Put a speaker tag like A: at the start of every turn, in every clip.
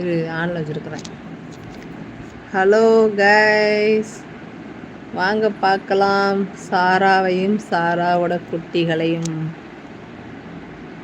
A: இரு ஆனில் வச்சுருக்குறேன். ஹலோ கைஸ் வாங்க பார்க்கலாம். சாராவையும் சாராவோட குட்டிகளையும்.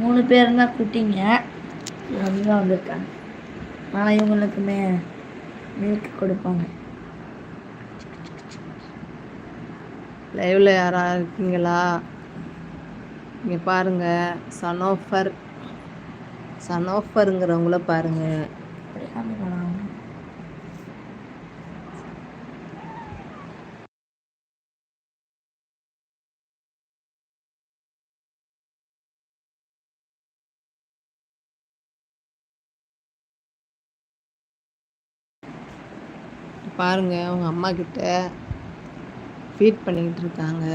B: மூணு பேர் தான் குட்டிங்க. இவங்க வந்திருக்காங்க. ஆனால் இவங்களுக்குமே மில்க் கொடுப்பாங்க.
A: லைவில் யாரா இருக்கீங்களா? இங்கே பாருங்க சனோஃபர் சனோஃபருங்கிறவங்கள பாருங்க.
B: பாருங்கள்
A: பாருங்க அவங்க அம்மா கிட்ட ஃபீட் பண்ணிக்கிட்டு இருக்காங்க.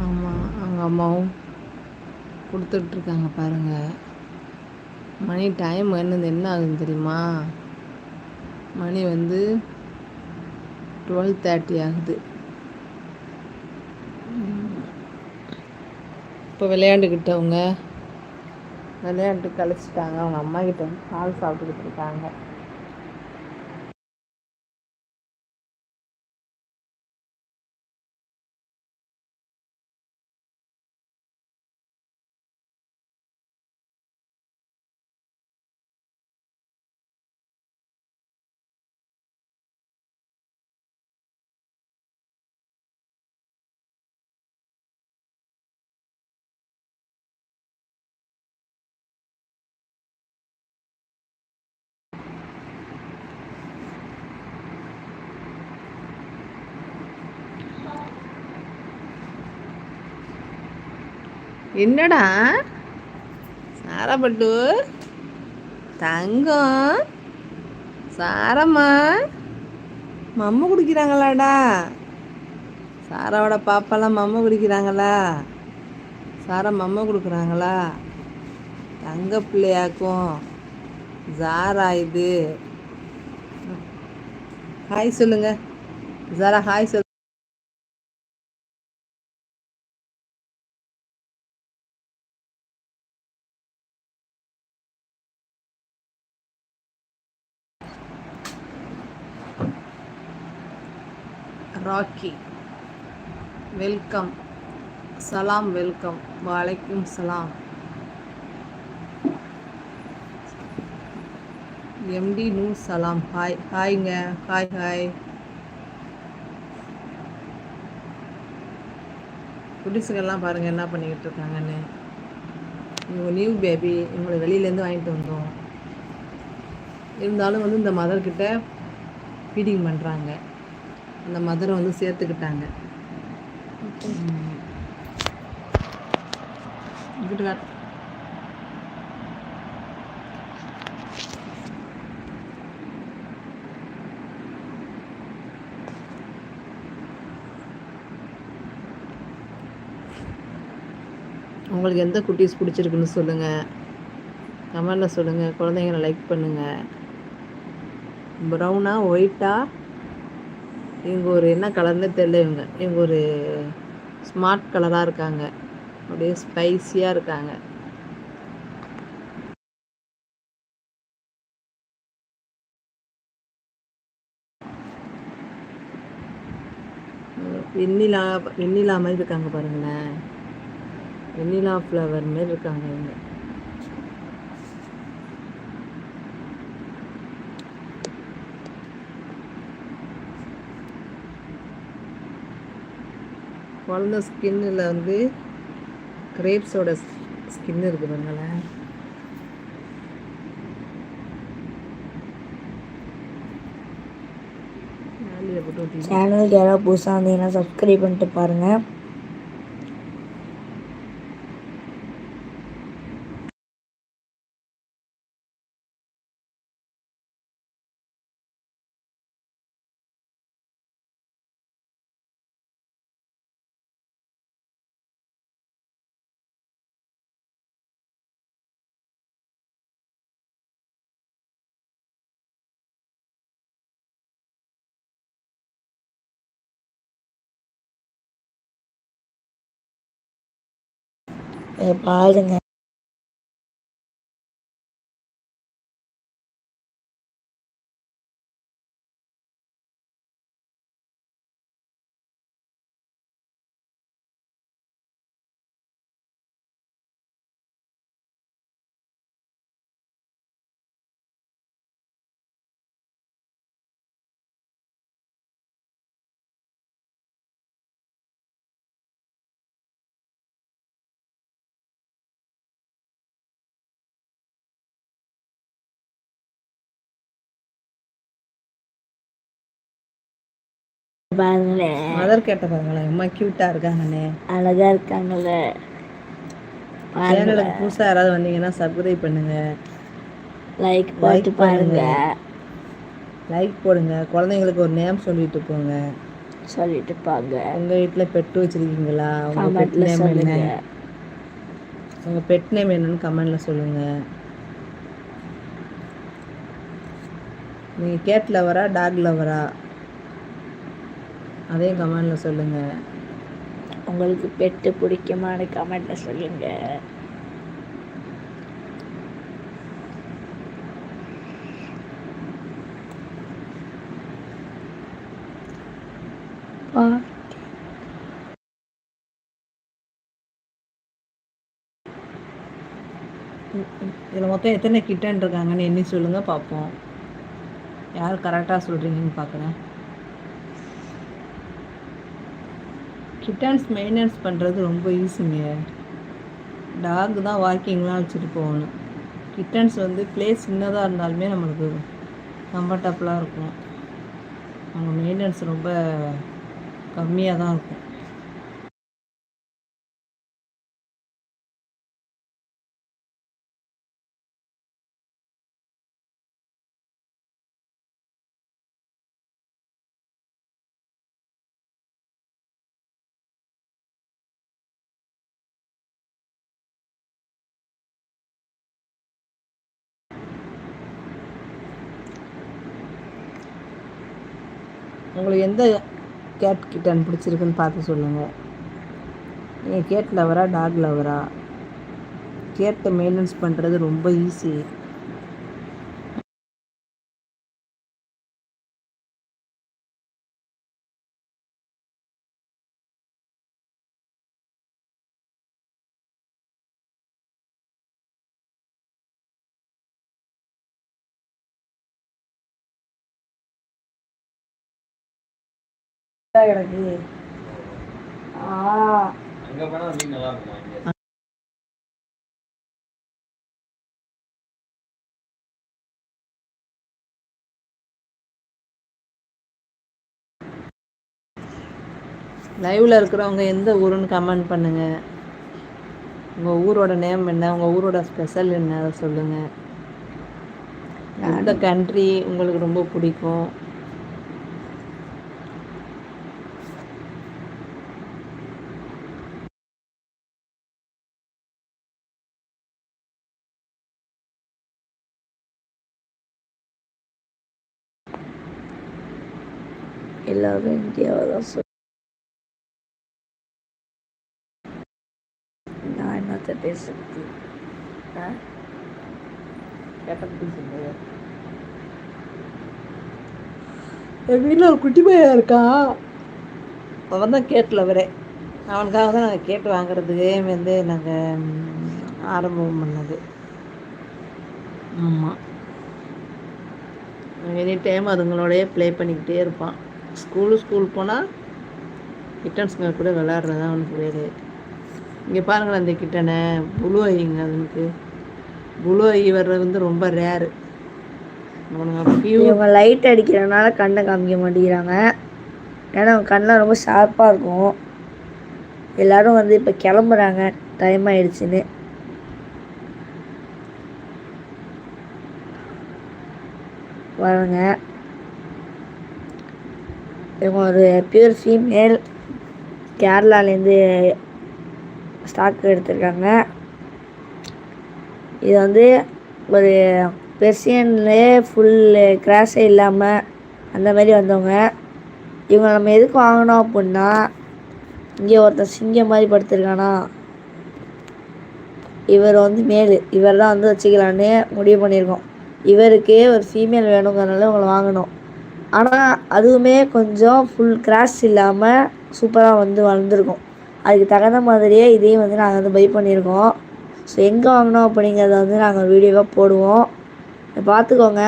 A: ஆமாம் அவங்க அம்மாவும் கொடுத்துட்ருக்காங்க பாருங்கள் மணி டைம் என்னது? என்ன ஆகுது தெரியுமா? மணி வந்து டுவெல் தேர்ட்டி ஆகுது. இப்போ விளையாண்டுக்கிட்டவங்க விளையாண்டு கழிச்சிட்டாங்க. அவங்க அம்மா கிட்ட வந்து பால் சாப்பிட்டுக்கிட்டு இருக்காங்க. என்னடா? சாரப்பட்டு தங்கம்? சாரம்மா? மம்மு குடிக்கிறாங்களாடா. சாராவோட பாப்பாலாம் மம்மு குடிக்கிறாங்களா? சாரா மம்மு கொடுக்குறாங்களா? தங்க பிள்ளையாக்கும். ஜாரா இது. ஹாய் சொல்லுங்க. ஜாரா ஹாய் சொல் ராக்கி. வெல்கம். சலாம் வெல்கம். வலைக்கும் சலாம். எம்டி நூ சலாம். ஹாய் ஹாய்ங்க. Hi hi. குடிசுகள்லாம் பாருங்கள் என்ன பண்ணிக்கிட்டு இருக்காங்கன்னு இவங்க நியூ பேபி இவங்களை வெளியிலேருந்து வாங்கிட்டு வந்தோம். இருந்தாலும் வந்து இந்த மதர்கிட்ட ஃபீடிங் பண்ணுறாங்க அந்த மதரை வந்து சேர்த்துக்கிட்டாங்க. உங்களுக்கு எந்த குட்டீஸ் பிடிச்சிருக்குன்னு சொல்லுங்கள் கமெண்டில் சொல்லுங்கள் குழந்தைங்களை லைக் பண்ணுங்கள் ப்ரௌனா ஒயிட்டா இவங்க ஒரு என்ன கலர்னே தெரியல இவங்க. இவங்க ஒரு ஸ்மார்ட் கலராக இருக்காங்க. அப்படியே ஸ்பைஸியாக இருக்காங்க. வெண்ணிலா வெண்ணிலா மாதிரி இருக்காங்க பாருங்களேன். வெண்ணிலா ஃப்ளவர் மாதிரி இருக்காங்க இவங்க. குழந்த ஸ்கின்னில் வந்து கிரேப்ஸோட ஸ்கின் இருக்குது பாருங்களேன். போட்டு
B: சேனலுக்கு யாராவது புதுசாக வந்தீங்கன்னா சப்ஸ்கிரைப் பண்ணிட்டு பாருங்கள் பாருங்கள் பாருங்களேன்
A: மதர் கேட்ட பாருங்களேன் அம்மா க்யூட்டாக இருக்காங்கண்ணே
B: அழகா இருக்காங்கல்ல. பாருங்க
A: சேனலுக்கு புதுசாக யாராவது வந்தீங்கன்னா சப்ஸ்கிரைப் பண்ணுங்க.
B: லைக் போட்டு பாருங்க.
A: லைக் போடுங்க. குழந்தைங்களுக்கு ஒரு நேம் சொல்லிட்டு போங்க.
B: சொல்லிட்டு பாங்க.
A: உங்கள் வீட்டில் பெட்டு வச்சுருக்கீங்களா? உங்கள் பெட் நேம்
B: சொல்லுங்க
A: என்ன? உங்கள் பெட் நேம் என்னன்னு கமெண்டில் சொல்லுங்கள் நீங்கள் கேட் லவரா டாக் லவரா அதையும் கமெண்டில் சொல்லுங்கள்
B: உங்களுக்கு பெட்டு பிடிக்குமான்னு கமெண்ட்ல சொல்லுங்க. பா
A: இதில் மொத்தம் எத்தனை கிட்டன் இருக்காங்கன்னு எண்ணி சொல்லுங்கள் பார்ப்போம் யார் கரெக்டாக சொல்கிறீங்கன்னு பார்க்குறேன் கிட்டன்ஸ் மெயின்டெனன்ஸ் பண்ணுறது ரொம்ப ஈஸிங்க டாக் தான் வாக்கிங்லாம் வச்சுட்டு போகணும். கிட்டன்ஸ் வந்து ப்ளேஸ் சின்னதாக இருந்தாலுமே நம்மளுக்கு கம்ஃபர்டபுளாக இருக்கும். அவங்க மெயின்டெனன்ஸ் ரொம்ப கம்மியாக தான் இருக்கும். உங்களுக்கு எந்த கேட் கிட்டன் பிடிச்சிருக்குன்னு பார்த்து சொல்லுங்கள் நீங்கள் கேட் லவரா டாக் லவரா கேட்டை மெயின்டெனன்ஸ் பண்ணுறது ரொம்ப ஈஸி
B: ஆ.
C: இருக்குமா இங்க?
A: லைவில் இருக்கிறவங்க எந்த ஊருன்னு கமெண்ட் பண்ணுங்கள் உங்கள் ஊரோட நேம் என்ன? உங்கள் ஊரோட ஸ்பெஷல் என்ன? அதை சொல்லுங்கள் எந்த கண்ட்ரி உங்களுக்கு ரொம்ப பிடிக்கும்.
B: எல்லாரும் இந்தியாவை தான் சொல்ல நான் என்னத்த பேசுறது
A: எங்கள் வீட்டில் ஒரு குட்டி பையன் இருக்கான் அவன் தான் கேட்டில் அவரே அவனுக்காக தான் நாங்கள் கேட்டு வாங்குறதுக்கே வந்து நாங்கள் ஆரம்பம் பண்ணது ஆமாம் எனி டைம் அதுங்களோடய ப்ளே பண்ணிக்கிட்டே இருப்பான் ஸ்கூலு ஸ்கூல் போனால் கிட்டன்ஸுங்க கூட விளாட்றது தான் அவனுக்கு வேறு. இங்கே பாருங்களேன் அந்த கிட்டனை. புளு ஐங்க அதுக்கு புளு ஐ வர்றது வந்து ரொம்ப ரேரு
B: இவங்க லைட் அடிக்கிறதுனால கண்ணை காமிக்க மாட்டேங்கிறாங்க. ஏன்னா அவங்க கண்ணெலாம் ரொம்ப ஷார்ப்பாக இருக்கும். எல்லாரும் வந்து இப்போ கிளம்புறாங்க. டைம் ஆயிடுச்சுன்னு. வரங்க இவங்க ஒரு பியூர் ஃபீமேல் கேரளாலேருந்து ஸ்டாக் எடுத்திருக்காங்க. இது வந்து ஒரு பெர்சியன்லே ஃபுல் கிராஸே இல்லாமல் அந்த மாதிரி வந்தவங்க. இவங்க நம்ம எதுக்கு வாங்கினோம் அப்படின்னா இங்கே ஒருத்தன் சிங்கம் மாதிரி படுத்திருக்கானா? இவர் வந்து மேல் இவர் தான் வந்து வச்சுக்கலான்னு முடிவு பண்ணியிருக்கோம். இவருக்கு ஒரு ஃபீமேல் வேணுங்கிறனால இவங்களை வாங்கினோம் ஆனால் அதுவுமே கொஞ்சம் ஃபுல் கிராஸ் இல்லாமல் சூப்பராக வந்து வளர்ந்துருக்கும். அதுக்கு தகுந்த மாதிரியே இதையும் வந்து நாங்கள் வந்து பை பண்ணியிருக்கோம். ஸோ எங்கே வாங்கினோம் அப்படிங்கிறத வந்து நாங்கள் வீடியோவாக போடுவோம். பார்த்துக்கோங்க.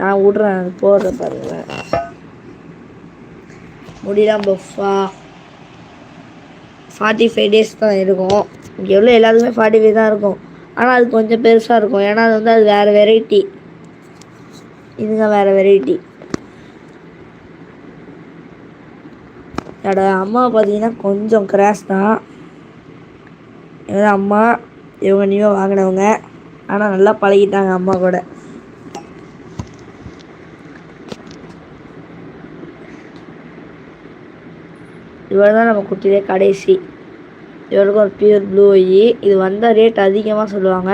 B: நான் விட்றேன் அது போடுறேன் பாருங்கள் முடியலாம் பஃபா ஃபார்ட்டி ஃபைவ் டேஸ் தான் இருக்கும். இங்கே உள்ள எல்லாத்துக்குமே ஃபார்ட்டி ஃபைவ் தான் இருக்கும். ஆனால் அது கொஞ்சம் பெருசாக இருக்கும். ஏன்னா அது வந்து அது வேறு வெரைட்டி இதுங்க வேறு வெரைட்டி என்னோட அம்மா பார்த்தீங்கன்னா கொஞ்சம் கிராஷ் தான். என்னோட அம்மா இவங்க நியூவாக வாங்கினவங்க. ஆனால் நல்லா பழகிட்டாங்க அம்மா கூட. இவர் தான் நம்ம குட்டிலே கடைசி. இவருக்கும் ஒரு பியூர் ப்ளூ ஒய் இது வந்தால் ரேட் அதிகமாக சொல்லுவாங்க.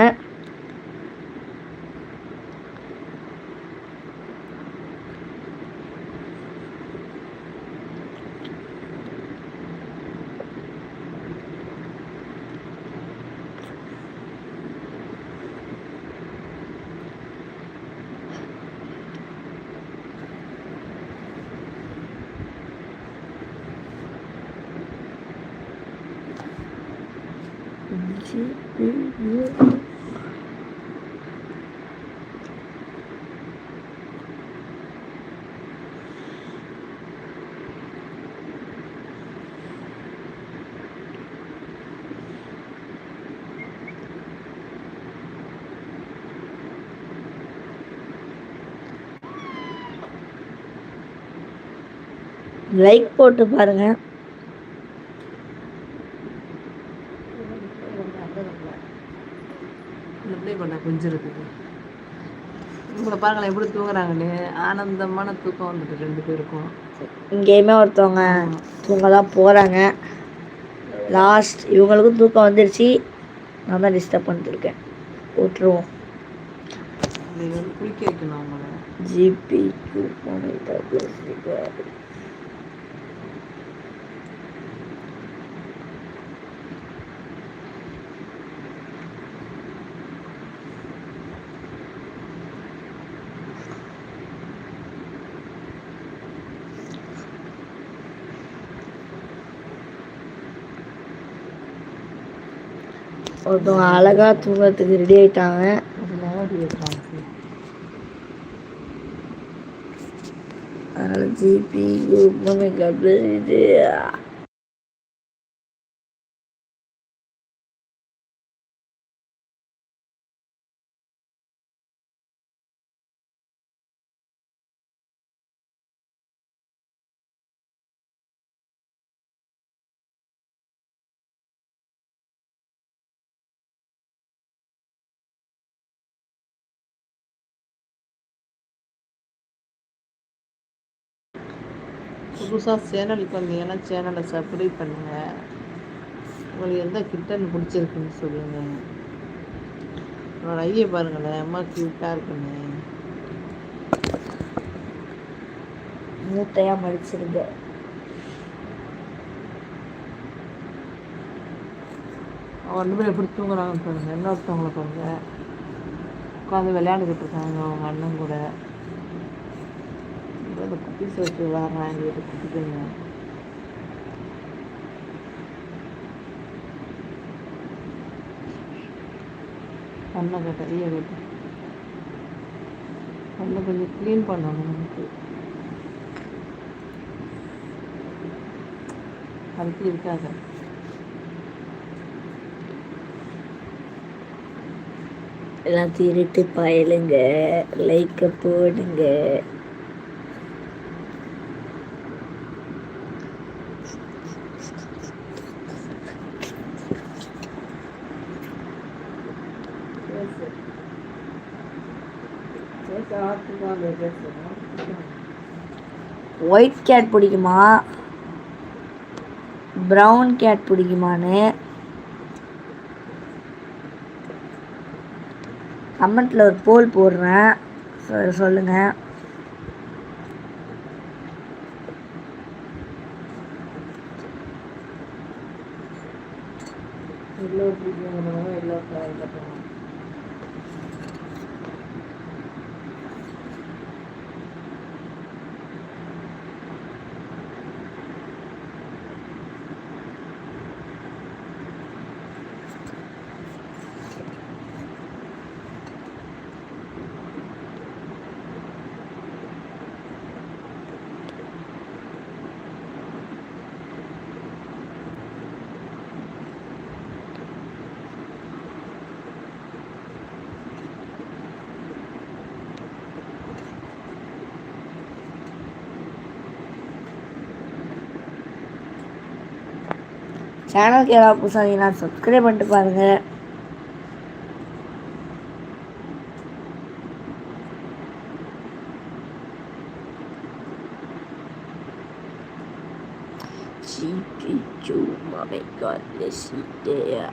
B: லைக் போட்டு பாருங்க.
A: இந்த ப்ளே பண்ண கொஞ்சம் இருக்குது இவங்களை பாருங்களேன் எப்படி தூங்குறாங்கன்னு. ஆனந்தமான தூக்கம் வந்துட்டு ரெண்டு பேருக்கும்.
B: இங்கேயுமே ஒருத்தவங்க தூங்க தான் போகிறாங்க லாஸ்ட் இவங்களுக்கும் தூக்கம் வந்துருச்சு. நான் தான் டிஸ்டர்ப் பண்ணிட்டு இருக்கேன். விட்டுருவோம்
A: குளிக்க வைக்கணும் அவங்கள.
B: ஜிபி ஒருத்தவங்க அழகாக தூங்குறதுக்கு ரெடி
A: ஆகிட்டாங்க
B: அதனால் ஜிபி குரூப் இது
A: புதுசாக சேனலுக்கு வந்தீங்கன்னா சேனலை சப்ஸ்கிரைப் பண்ணுங்க. உங்களுக்கு எந்த கிட்டன் பிடிச்சிருக்குன்னு சொல்லுங்க. என்னோட ஐயை பாருங்களேன் அம்மா க்யூட்டாக இருக்குன்னு.
B: மூட்டையா மடிச்சிருங்க.
A: ரெண்டு பேரும் எப்படி தூங்குறாங்கன்னு பாருங்க. இன்னொருத்தவங்கள பாருங்க. உட்காந்து விளையாண்டுக்கிட்டு இருக்காங்க அவங்க அண்ணன் கூட. இந்த இந்த குட்டீஸ் வச்சு விளாட்றான் இது குட்டி பையன் கண்ணை கட்ட ஐயா கட்ட கண்ணை கொஞ்சம் க்ளீன் பண்ணணும் நமக்கு அதுக்கு இருக்காங்க
B: எல்லாம் திருட்டு பயலுங்க லைக்க போடுங்க. ஒயிட் கேட் பிடிக்குமா? ப்ரௌன் கேட் பிடிக்குமான்னு? கமெண்ட்டில் ஒரு போல் போடுறேன். சொ- சொல்லுங்க.
A: எல்லோ பிடிக்கும் எல்லோ கலர்
B: சேனலுக்கு ஏதாவது புதுசாக சப்ஸ்கிரைப் பண்ணிட்டு பாருங்கள் Pikachu, oh my god, this is there.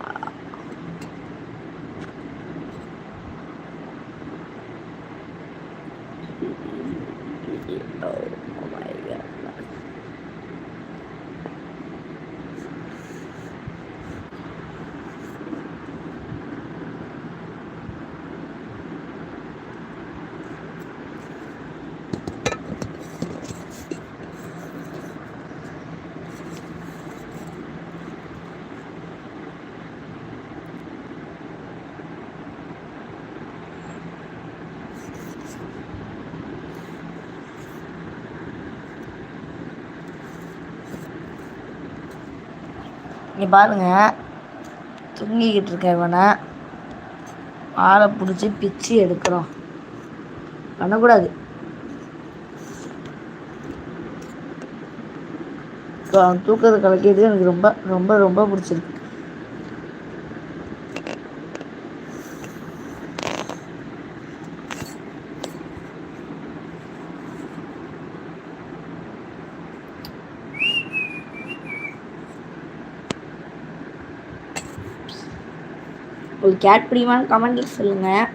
B: Oh my god. இங்கே பாருங்க. தூங்கிக்கிட்டு இருக்கேன் இவனை. ஆளை பிடிச்சி பிச்சு எடுக்கிறோம் பண்ணக்கூடாது. அவன் தூக்கத்தை கலக்கியது எனக்கு ரொம்ப ரொம்ப ரொம்ப பிடிச்சிருக்கு. ஒரு கேட் பிடிக்குமான்னு கமெண்ட்ல சொல்லுங்கள்